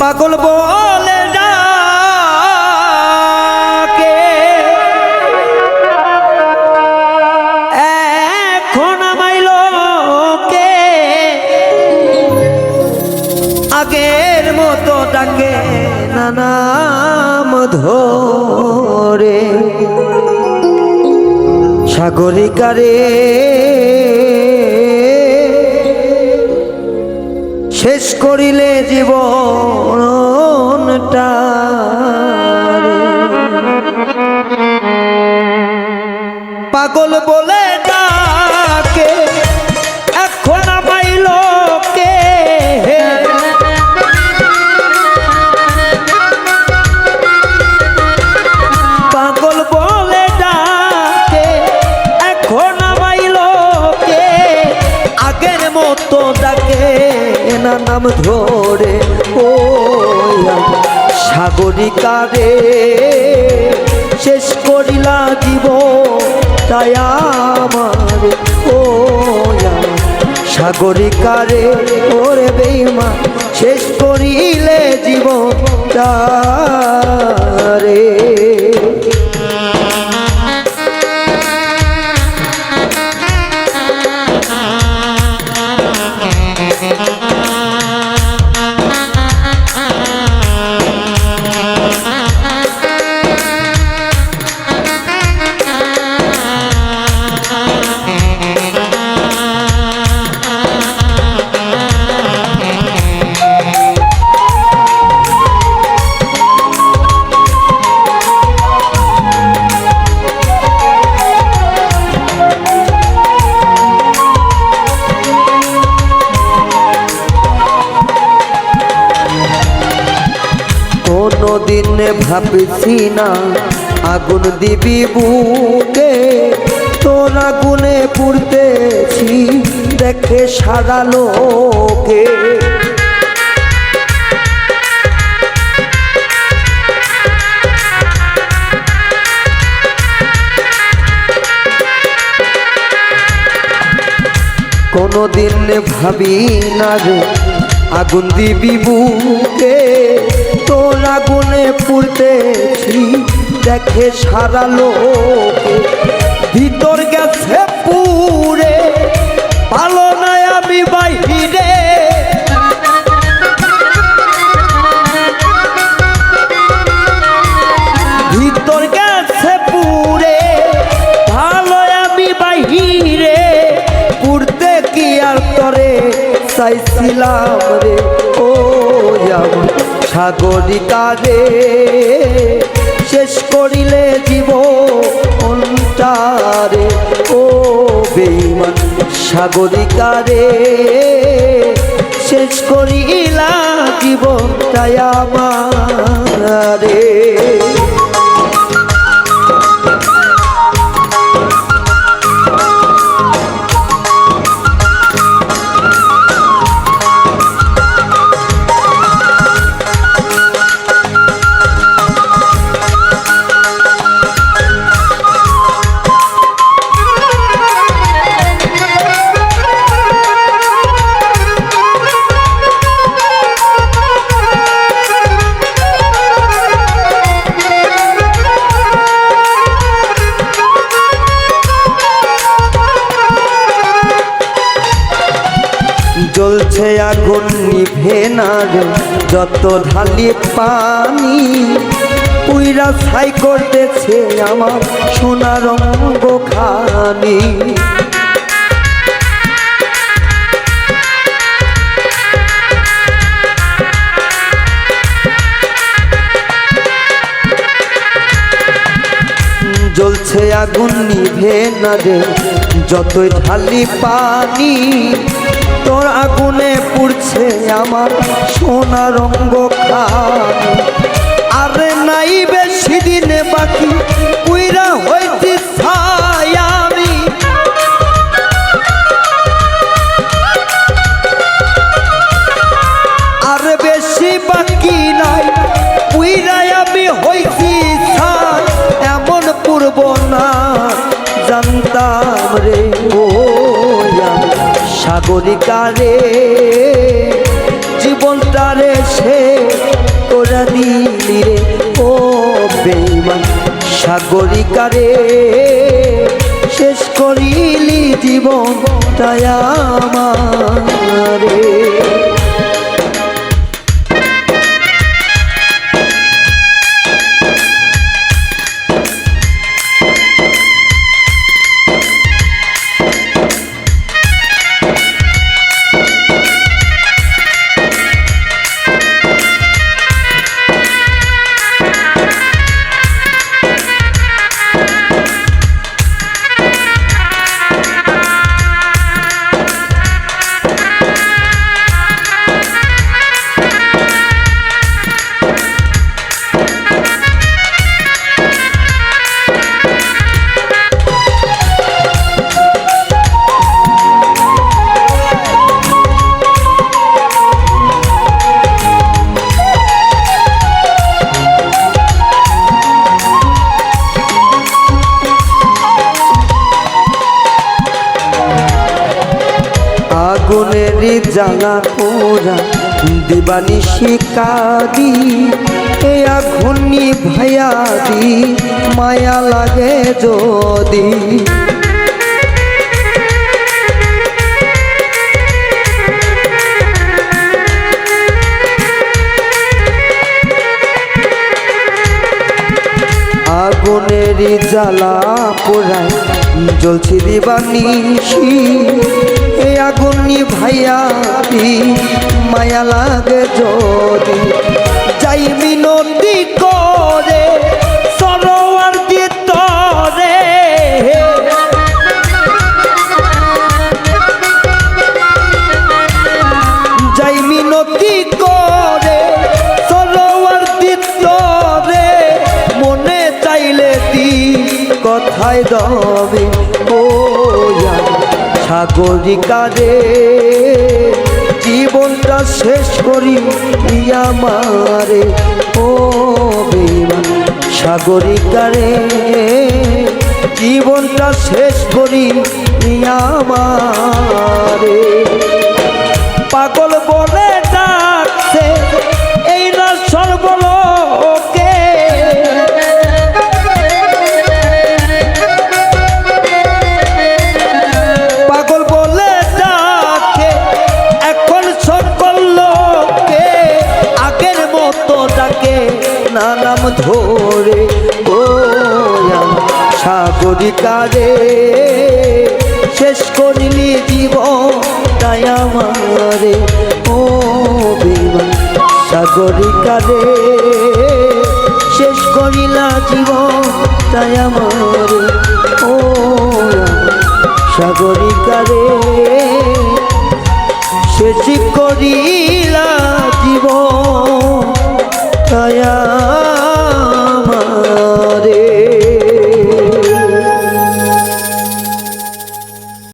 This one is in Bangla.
পাগল বলে ডাকে। এখন আমায় লোকে আগের মতো ডাকে নানাম ধরে সাগরিকারে শেষ করিলে জীবনটা নাম ধরে ও সাগরিকারে। শেষ করিলা জীব তাই আমার ও সাগরিকারে। ওরে বেমা শেষ করিলে জীবন রে ভাবছি না আগুন দিবি বুকে, তোর আগুনে পুড়তেছি, দেখে সারা লোকে। কোনো দিন ভাবি না রে, আগুন দিবি বুকে তোর আগুনে পুড়তেছি, দেখে সারা লোকে ভিতর গেছে পুরে ভালো নয় আমি বাইরে ভিতর গেছে পুরে কি আর চাইছিলাম রে। সাগরিকা রে শেষ করিলে জীব অন্তারে। ও বেইমান সাগরিকা রে শেষ করিলা জীবন তাই আমার। রে জ্বলছে আগুন নিভে না রে, যত ঢালি পানি উইরা ছাই করতেছে আমার সোনার রঙ্গ খানি জ্বলছে আগুন নিভে না রে, যতই ঢালি পানি তোর আগুনে পুড়ছে আমার সোনা রঙ্গ আরে নাই বেশি দিনে বাকি উইরা হইতে আমি। আর বেশি বাকি নাই উইরাই সাগরিকা রে জীবনটা রে সে তোরা দিলি রে, ও বেমান সাগরিকারে। শেষ করিলি জীবন তাই আমারে জ্বালা পোড়া দিবানি শিকাদি এ আগুনি ভাইয়াদি মায়া লাগে যদি। আগুনের জ্বালা পোড়ায়, জ্বলছি দিবানিশি আগুনি ভাইয়া মায়া লাগে যদি। যাই মিনতি করে, সরোয়ার দিতরে যাই মিনতি করে, সরোয়ার দিতরে মনে চাইলে দি, কথায় দবে ও সাগরিকারে জীবনটা শেষ করি আমারে ও বেমান সাগরিকারে জীবনটা শেষ করি আমারে সাগরিকারে শেষ করিলি জীবন, তাই আমারে ও বিমান সাগরিকারে শেষ করিলা জীবন, তাই আমারে ও সাগরিকারে শেষ করি